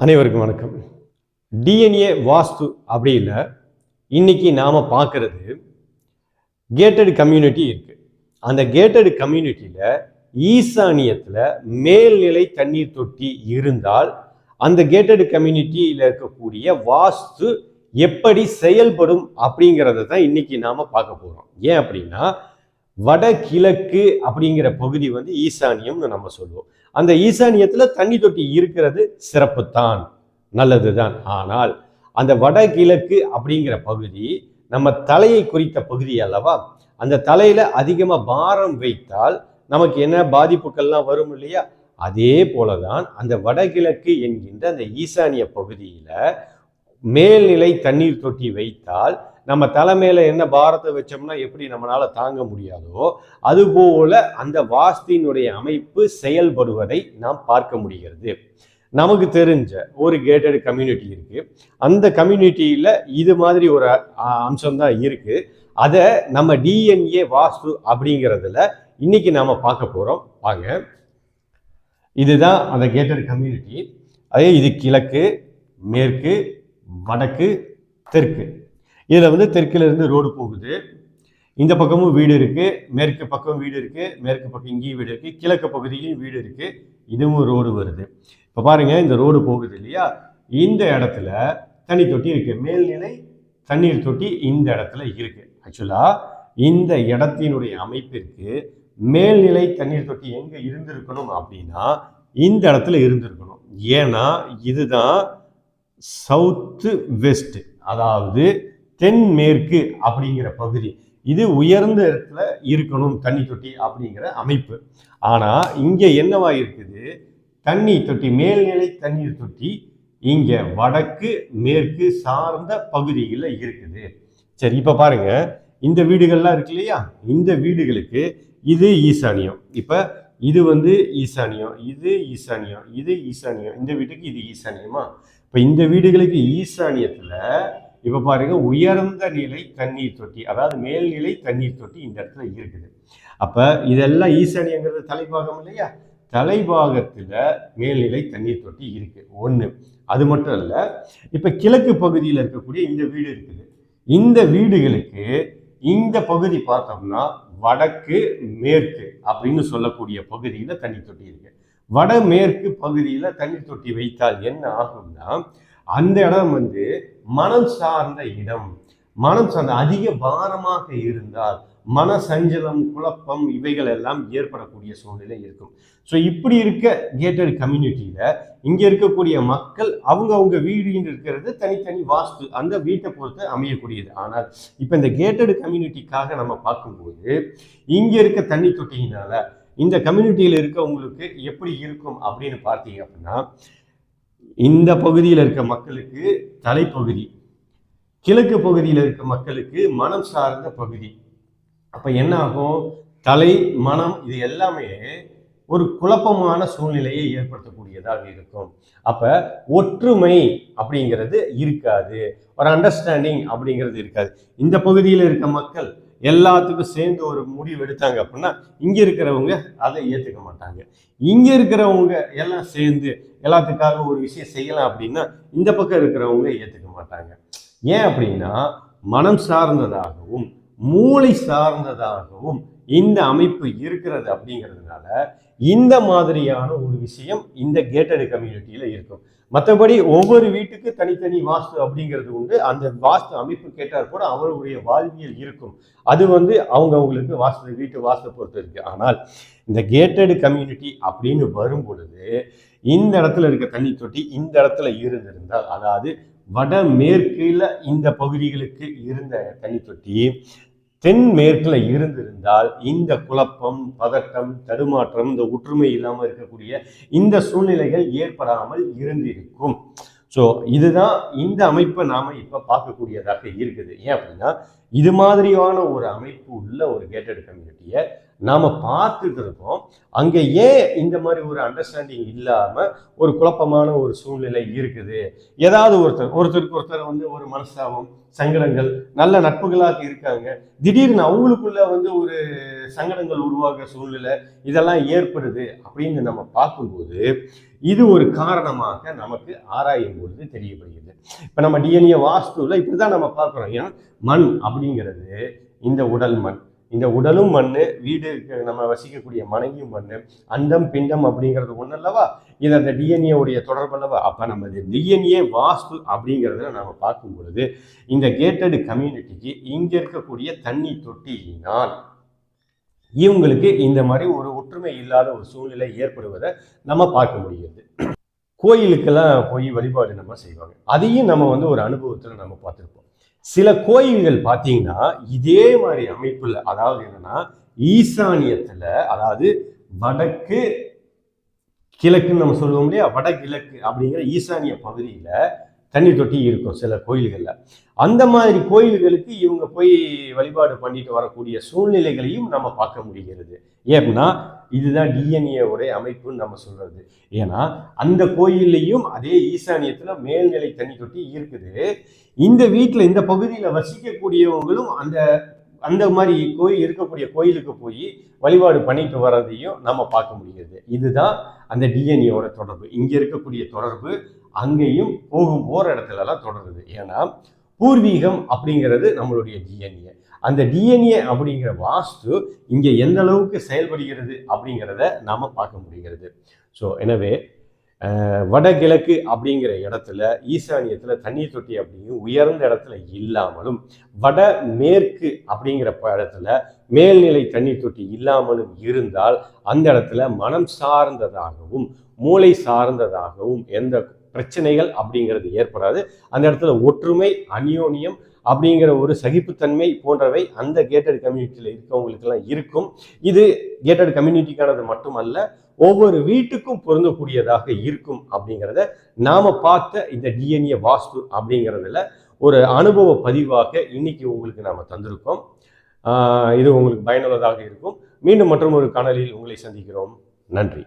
அனைவருக்கும் வணக்கம். டிஎன்ஏ வாஸ்து அப்படி இல்லை இன்னைக்கு நாம் பார்க்கறது கேட்டட் கம்யூனிட்டி இருக்கு. அந்த கேட்டட் கம்யூனிட்டியில் ஈசானியத்தில் மேல்நிலை தண்ணீர் தொட்டி இருந்தால் அந்த கேட்டட் கம்யூனிட்டியில் இருக்கக்கூடிய வாஸ்து எப்படி செயல்படும் அப்படிங்கிறத தான் இன்னைக்கு நாம் பார்க்க போகிறோம் ஏன் அப்படின்னா வடகிழக்கு அப்படிங்கிற பகுதி வந்து ஈசானியம்னு நம்ம சொல்லுவோம். அந்த ஈசானியத்தில் தண்ணி தொட்டி இருக்கிறது சிறப்புத்தான் நல்லதுதான். ஆனால் அந்த வடகிழக்கு அப்படிங்கிற பகுதி நம்ம தலையை குறித்த பகுதி அல்லவா? அந்த தலையில அதிகமாக பாரம் வைத்தால் நமக்கு என்ன பாதிப்புகள்லாம் வரும் இல்லையா? அதே போலதான் அந்த வடகிழக்கு என்கின்ற அந்த ஈசானிய பகுதியில மேல்நிலை தண்ணீர் தொட்டி வைத்தால் நம்ம தலைமையில் என்ன பாரத்தை வச்சோம்னா எப்படி நம்மளால் தாங்க முடியாதோ அதுபோல அந்த வாஸ்தியினுடைய அமைப்பு செயல்படுவதை நாம் பார்க்க முடிகிறது. நமக்கு தெரிஞ்ச ஒரு கேட்டட் கம்யூனிட்டி இருக்குது அந்த கம்யூனிட்டியில் இது மாதிரி ஒரு அம்சம் தான் அதை நம்ம டிஎன்ஏ வாஸ்து அப்படிங்கிறதுல இன்னைக்கு நாம் பார்க்க போகிறோம் வாங்க. இதுதான் அந்த கேட்டட் கம்யூனிட்டி அதே இது கிழக்கு மேற்கு வடக்கு தெற்கு. இதில் வந்து தெற்கிலிருந்து ரோடு போகுது. இந்த பக்கமும் வீடு இருக்குது மேற்கு பக்கம் வீடு இருக்குது மேற்கு பக்கம் இங்கேயும் வீடு இருக்குது கிழக்கு பகுதியிலையும் வீடு இருக்குது இதுவும் ரோடு வருது. இப்போ பாருங்கள் இந்த ரோடு போகுது இல்லையா? இந்த இடத்துல தண்ணி தொட்டி இருக்குது மேல்நிலை தண்ணீர் தொட்டி இந்த இடத்துல இருக்குது ஆக்சுவலாக இந்த இடத்தினுடைய அமைப்பிற்கு மேல்நிலை தண்ணீர் தொட்டி எங்கே இருந்திருக்கணும் அப்படின்னா இந்த இடத்துல இருந்திருக்கணும். ஏன்னா இதுதான் சவுத்து வெஸ்ட் அதாவது தென்மேற்கு அப்படிங்கிற பகுதி. இது உயர்ந்த இடத்துல இருக்கணும் தண்ணி தொட்டி அப்படிங்கிற அமைப்பு. ஆனால் இங்கே என்னவா இருக்குது? தண்ணி தொட்டி மேல்நிலை தண்ணீர் தொட்டி இங்கே வடக்கு மேற்கு சார்ந்த பகுதிகளில் இருக்குது. சரி இப்போ பாருங்க. இந்த வீடுகள்லாம் இருக்கு இல்லையா? இந்த வீடுகளுக்கு இது ஈசானியம். இப்போ இது வந்து ஈசானியம் இது ஈசானியம் இது ஈசானியம். இந்த வீட்டுக்கு இது ஈசானியமா? இப்போ இந்த வீடுகளுக்கு ஈசானியத்தில் இப்போ பாருங்க உயர்ந்த நிலை தண்ணீர் தொட்டி அதாவது மேல்நிலை தண்ணீர் தொட்டி இந்த இடத்துல இருக்குது. அப்போ இதெல்லாம் ஈசானியங்கிறது தலைபாகம் இல்லையா? தலைபாகத்தில் மேல்நிலை தண்ணீர் தொட்டி இருக்குது ஒன்று அது மட்டும் இல்லை இப்போ கிழக்கு பகுதியில் இருக்கக்கூடிய இந்த வீடு இருக்குது. இந்த வீடுகளுக்கு இந்த பகுதி பார்த்தோம்னா வடக்கு மேற்கு அப்படின்னு சொல்லக்கூடிய பகுதியில் தண்ணி தொட்டி இருக்கு. வடமேற்கு பகுதியில் தண்ணி தொட்டி வைத்தால் என்ன ஆகும்னா அந்த இடம் வந்து மனம் சார்ந்த இடம் மனம் சார்ந்த அதிக பாரமாக இருந்தால் மன சஞ்சலம் குழப்பம் இவைகள் எல்லாம் ஏற்படக்கூடிய சூழ்நிலை இருக்கும். ஸோ இப்படி இருக்க கேட்டட் கம்யூனிட்டியில இங்க இருக்கக்கூடிய மக்கள் அவங்க அவங்க வீடு இருக்கிறது தனித்தனி வாஸ்து. அந்த வீட்டை பொறுத்து அமையக்கூடியது. ஆனால் இப்போ இந்த கேட்டட் கம்யூனிட்டிக்காக நம்ம பார்க்கும்போது இங்க இருக்க தண்ணி தொட்டியினால இந்த கம்யூனிட்டியில் இருக்கவங்களுக்கு எப்படி இருக்கும் அப்படின்னு பார்த்தீங்க அப்படின்னா இந்த பகுதியில் இருக்க மக்களுக்கு தலைப்பகுதி கிழக்கு பகுதியில் இருக்க மக்களுக்கு மனம் சார்ந்த பகுதி. அப்ப என்ன ஆகும்? தலை மனம் இது எல்லாமே ஒரு குழப்பமான சூழ்நிலையை ஏற்படுத்தக்கூடியதாக இருக்கும். அப்ப ஒற்றுமை அப்படிங்கிறது இருக்காது. ஒரு அண்டர்ஸ்டாண்டிங் அப்படிங்கிறது இருக்காது. இந்த பகுதியில் இருக்க மக்கள் எல்லாத்துக்கும் சேர்ந்து ஒரு முடிவு எடுத்தாங்க அப்படின்னா இங்கே இருக்கிறவங்க அதை ஏற்றுக்க மாட்டாங்க. இங்கே இருக்கிறவங்க எல்லாம் சேர்ந்து எல்லாத்துக்காக ஒரு விஷயம் செய்யலாம் அப்படின்னா இந்த பக்கம் இருக்கிறவங்க ஏற்றுக்க மாட்டாங்க. ஏன் அப்படின்னா மனம் சார்ந்ததாகவும் மூளை சார்ந்ததாகவும் இந்த அமைப்பு இருக்கிறது அப்படிங்கிறதுனால இந்த மாதிரியான ஒரு விஷயம் இந்த கேட்டட் கம்யூனிட்டியில இருக்கும். மற்றபடி ஒவ்வொரு வீட்டுக்கு தனித்தனி வாஸ்து அப்படிங்கிறது உண்டு. அந்த வாஸ்து அமைப்பு கேட்டால் கூட அவருடைய வாழ்வியல் இருக்கும். அது வந்து அவங்க அவங்களுக்கு வாஸ்து வீட்டு வாஸ்து பொறுத்து இருக்கு. ஆனால் இந்த கேட்டடு கம்யூனிட்டி அப்படின்னு வரும் பொழுது இந்த இடத்துல இருக்க தண்ணி தொட்டி இந்த இடத்துல இருந்திருந்தால் அதாவது வடமேற்குல இந்த பகுதிகளுக்கு இருந்த தண்ணி தொட்டி தென்மேற்குல இருந்திருந்தால் இந்த குழப்பம் பதட்டம் தடுமாற்றம் இந்த ஒற்றுமை இல்லாமல் இருக்கக்கூடிய இந்த சூழ்நிலைகள் ஏற்படாமல் இருந்திருக்கும். ஸோ இதுதான் இந்த அமைப்பை நாம இப்போ பார்க்கக்கூடியதாக இருக்குது. ஏன் அப்படின்னா இது மாதிரியான ஒரு அமைப்பு உள்ள ஒரு கேட்டட் கம்யூனிட்டியை நாம் பார்த்துட்டு இருக்கோம் அங்கே ஏன் இந்த மாதிரி ஒரு அண்டர்ஸ்டாண்டிங் இல்லாமல் ஒரு குழப்பமான ஒரு சூழ்நிலை இருக்குது? ஏதாவது ஒருத்தர் ஒருத்தருக்கு ஒருத்தர் வந்து ஒரு மனஸ்தாபம் சங்கடங்கள் நல்ல நட்புகளாக இருக்காங்க. திடீர்னு அவங்களுக்குள்ள வந்து ஒரு சங்கடங்கள் உருவாகிற சூழ்நிலை இதெல்லாம் ஏற்படுது அப்படின்னு நம்ம பார்க்கும்போது இது ஒரு காரணமாக நமக்கு ஆராயும் பொழுது தெரியப்படுகிறது. இப்போ நம்ம டிஎன்ஏ வாஸ்துவில் இப்படி தான் நம்ம பார்க்குறோம். ஏன்னா மண் அப்படிங்கிறது இந்த உடல் மண். இந்த உடலும் மண் வீடு நம்ம வசிக்கக்கூடிய மனைவியும் மண் அண்டம் பிண்டம் அப்படிங்கிறது ஒன்று அல்லவா? இது அந்த டிஎன்ஏ உடைய தொடர்பு அல்லவா? அப்போ நம்ம இந்த டிஎன்ஏ வாஸ்து அப்படிங்கிறத நம்ம பார்க்கும் பொழுது இந்த கேட்டட் கம்யூனிட்டிக்கு இங்கே இருக்கக்கூடிய தண்ணி தொட்டியினால் இவங்களுக்கு இந்த மாதிரி ஒரு ஒற்றுமை இல்லாத ஒரு சூழ்நிலை ஏற்படுவதை நம்ம பார்க்க முடிகிறது. கோயிலுக்கெல்லாம் போய் வழிபாடு நம்ம செய்வாங்க. அதையும் நம்ம வந்து ஒரு அனுபவத்தில் நம்ம பார்த்துருப்போம். சில கோயில்கள் பார்த்தீங்கன்னா இதே மாதிரி அமைப்பில் அதாவது என்னன்னா ஈசானியத்தில் அதாவது வடக்கு கிழக்குன்னு நம்ம சொல்லுவோம் இல்லையா? வடகிழக்கு அப்படிங்கிற ஈசானிய பகுதியில் தண்ணி தொட்டி இருக்கும் சில கோயில்களில். அந்த மாதிரி கோயில்களுக்கு இவங்க போய் வழிபாடு பண்ணிட்டு வரக்கூடிய சூழ்நிலைகளையும் நம்ம பார்க்க முடிகிறது. ஏன்னா இதுதான் டிஎன்ஏவுடைய அமைப்புன்னு நம்ம சொல்றது. ஏன்னா அந்த கோயில்லையும் அதே ஈசானியத்தில் மேல்நிலை தண்ணி தொட்டி இருக்குது. இந்த வீட்டில் இந்த பகுதியில் வசிக்கக்கூடியவங்களும் அந்த அந்த மாதிரி கோயில் இருக்கக்கூடிய கோயிலுக்கு போய் வழிபாடு பண்ணிட்டு வர்றதையும் நம்ம பார்க்க முடியுது இதுதான் அந்த டிஎன்ஏவோட தொடர்பு. இங்கே இருக்கக்கூடிய தொடர்பு அங்கேயும் போகும் போகிற இடத்துலலாம் தொடருது. ஏன்னா பூர்வீகம் அப்படிங்கிறது நம்மளுடைய டிஎன்ஏ அந்த டிஎன்ஏ அப்படிங்கிற வாஸ்து இங்கே எந்த அளவுக்கு செயல்படுகிறது அப்படிங்கிறத நாம் பார்க்க முடிகிறது. ஸோ எனவே வடகிழக்கு அப்படிங்கிற இடத்துல ஈசானியத்தில் தண்ணீர் தொட்டி அப்படிங்கும் உயர்ந்த இடத்துல இல்லாமலும் வட மேற்கு அப்படிங்கிற இடத்துல மேல்நிலை தண்ணீர் தொட்டி இல்லாமலும் இருந்தால் அந்த இடத்துல மனம் சார்ந்ததாகவும் மூளை சார்ந்ததாகவும் எந்த பிரச்சனைகள் அப்படிங்கிறது ஏற்படாது. அந்த இடத்துல ஒற்றுமை அந்யோன்யம் அப்படிங்கிற ஒரு சகிப்புத்தன்மை போன்றவை அந்த கேட்டட் கம்யூனிட்டியில் இருக்கவங்களுக்கெல்லாம் இருக்கும். இது கேட்டட் கம்யூனிட்டிக்கானது மட்டுமல்ல ஒவ்வொரு வீட்டுக்கும் பொருந்தக்கூடியதாக இருக்கும் அப்படிங்கிறத நாம் பார்த்த இந்த டிஎன்ஏ வாஸ்து அப்படிங்கிறதுல ஒரு அனுபவ பதிவாக இன்னைக்கு உங்களுக்கு நாம் தந்திருக்கோம். இது உங்களுக்கு பயனுள்ளதாக இருக்கும். மீண்டும் மற்றும் ஒரு காணொலியில் உங்களை சந்திக்கிறோம். நன்றி.